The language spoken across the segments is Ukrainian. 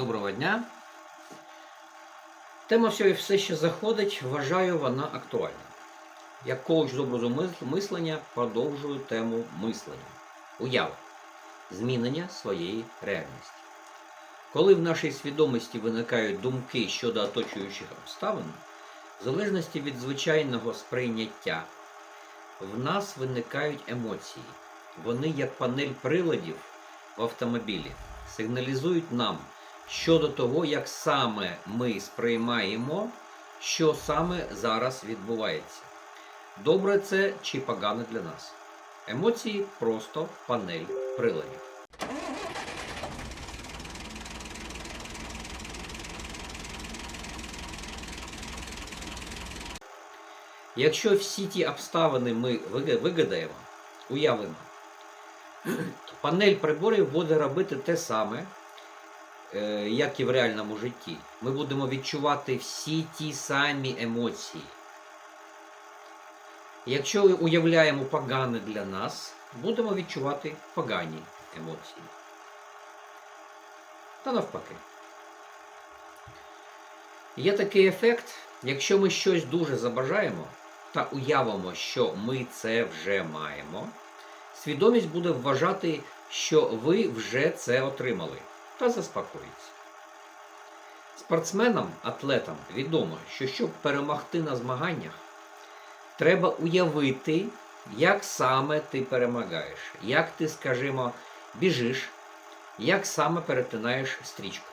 Доброго дня. Тема все, все ще заходить, вважаю, вона актуальна. Як коуч з образу мислення продовжую тему мислення. Уява. Змінення своєї реальності. Коли в нашій свідомості виникають думки щодо оточуючих обставин, в залежності від звичайного сприйняття, в нас виникають емоції. Вони, як панель приладів в автомобілі, сигналізують нам щодо того, як саме ми сприймаємо, що саме зараз відбувається. Добре це чи погано для нас. Емоції просто панель приладів. Якщо всі ті обставини ми вигадаємо, уявимо, то панель приборів буде робити те саме, як і в реальному житті. Ми будемо відчувати всі ті самі емоції. Якщо уявляємо погане для нас, будемо відчувати погані емоції. Та навпаки. Є такий ефект, якщо ми щось дуже забажаємо та уявимо, що ми це вже маємо, свідомість буде вважати, що ви вже це отримали, та заспокоїться. Спортсменам, атлетам відомо, що щоб перемогти на змаганнях, треба уявити, як саме ти перемагаєш, як ти, скажімо, біжиш, як саме перетинаєш стрічку.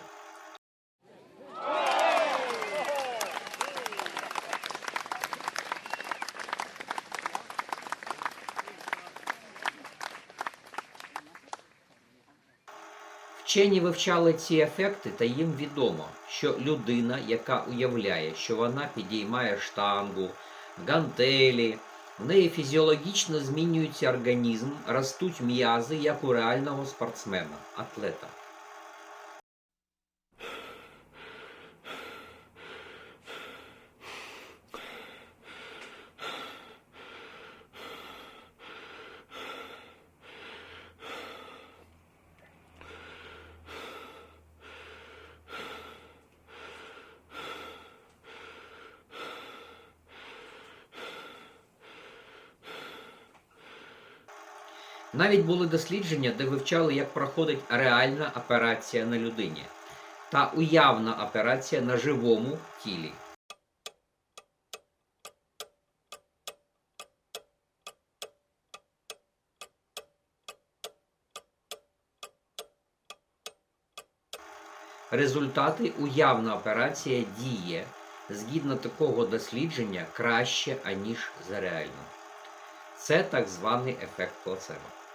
Вчені вивчали ці ефекти, та їм відомо, що людина, яка уявляє, що вона підіймає штангу, гантелі, в неї фізіологічно змінюється організм, ростуть м'язи, як у реального спортсмена, атлета. Навіть були дослідження, де вивчали, як проходить реальна операція на людині та уявна операція на живому тілі. Результати уявна операція діє згідно такого дослідження краще, аніж за реальну. Це так званий ефект плацебо.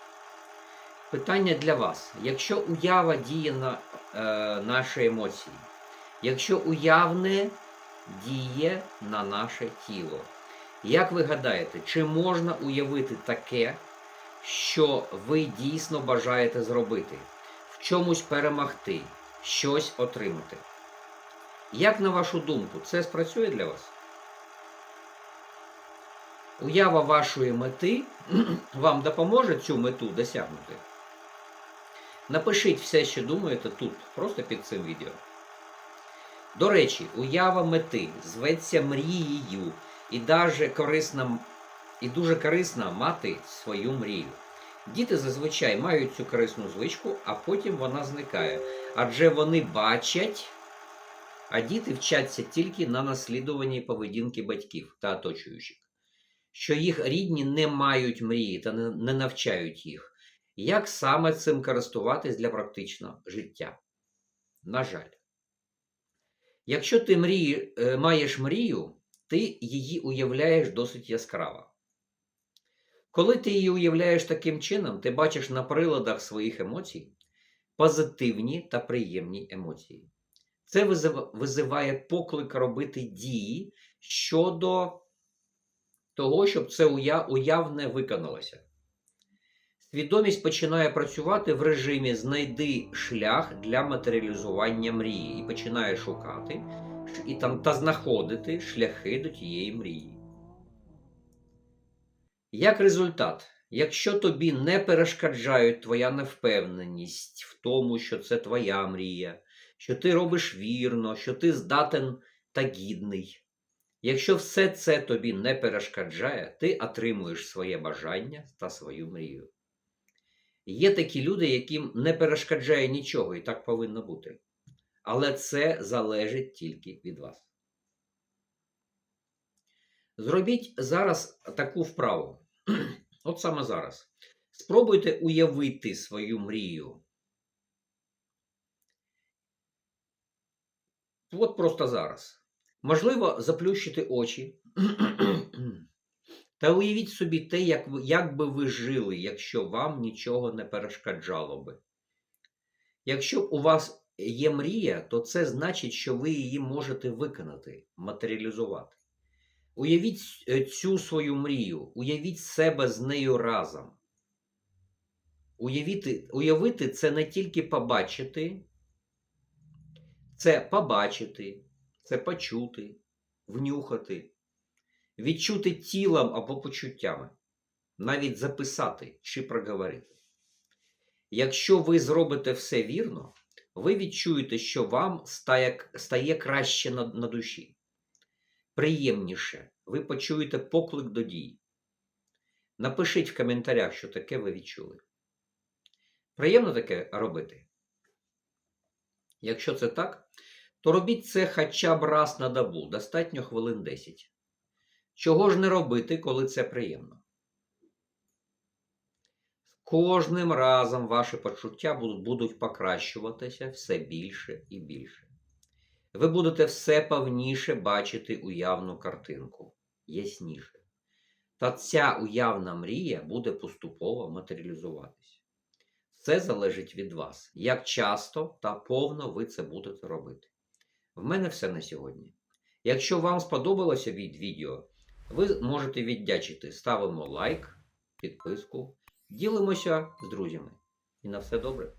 Питання для вас. Якщо уява діє на е, наші емоції, якщо уявне діє на наше тіло, як ви гадаєте, чи можна уявити таке, що ви дійсно бажаєте зробити, в чомусь перемогти, щось отримати? Як на вашу думку, це спрацює для вас? Уява вашої мети вам допоможе цю мету досягнути? Напишіть все, що думаєте тут, просто під цим відео. До речі, уява мети зветься мрією і, корисна, і дуже корисно мати свою мрію. Діти зазвичай мають цю корисну звичку, а потім вона зникає. Адже вони бачать, а діти вчаться тільки на наслідуванні поведінки батьків та оточуючих що їх рідні не мають мрії та не навчають їх, як саме цим користуватись для практичного життя. На жаль, якщо ти мрії, е, маєш мрію, ти її уявляєш досить яскраво. Коли ти її уявляєш таким чином, ти бачиш на приладах своїх емоцій позитивні та приємні емоції. Це визиває поклик робити дії щодо того, щоб це уявне виконалося. Свідомість починає працювати в режимі знайди шлях для матеріалізування мрії і починає шукати і там, та знаходити шляхи до тієї мрії. Як результат, якщо тобі не перешкоджають твоя невпевненість в тому, що це твоя мрія, що ти робиш вірно, що ти здатен та гідний. Якщо все це тобі не перешкоджає, ти отримуєш своє бажання та свою мрію. Є такі люди, яким не перешкоджає нічого, і так повинно бути. Але це залежить тільки від вас. Зробіть зараз таку вправу. От саме зараз. Спробуйте уявити свою мрію. От просто зараз. Можливо, заплющити очі. Та уявіть собі те, як, як би ви жили, якщо вам нічого не перешкоджало би. Якщо у вас є мрія, то це значить, що ви її можете виконати, матеріалізувати. Уявіть е, цю свою мрію, уявіть себе з нею разом. Уявити, уявити це не тільки побачити, це побачити, це почути, внюхати, відчути тілом або почуттями, навіть записати чи проговорити. Якщо ви зробите все вірно, ви відчуєте, що вам стає, стає краще на, на душі, приємніше, ви почуєте поклик до дій. Напишіть в коментарях, що таке ви відчули. Приємно таке робити? Якщо це так, то робіть це хоча б раз на добу, достатньо хвилин 10. Чого ж не робити, коли це приємно? Кожним разом ваші почуття будуть, покращуватися все більше і більше. Ви будете все повніше бачити уявну картинку, ясніше. Та ця уявна мрія буде поступово матеріалізуватися. Це залежить від вас, як часто та повно ви це будете робити. В мене все на сьогодні. Якщо вам сподобалося від відео, ви можете віддячити. Ставимо лайк, підписку, ділимося з друзями. І на все добре.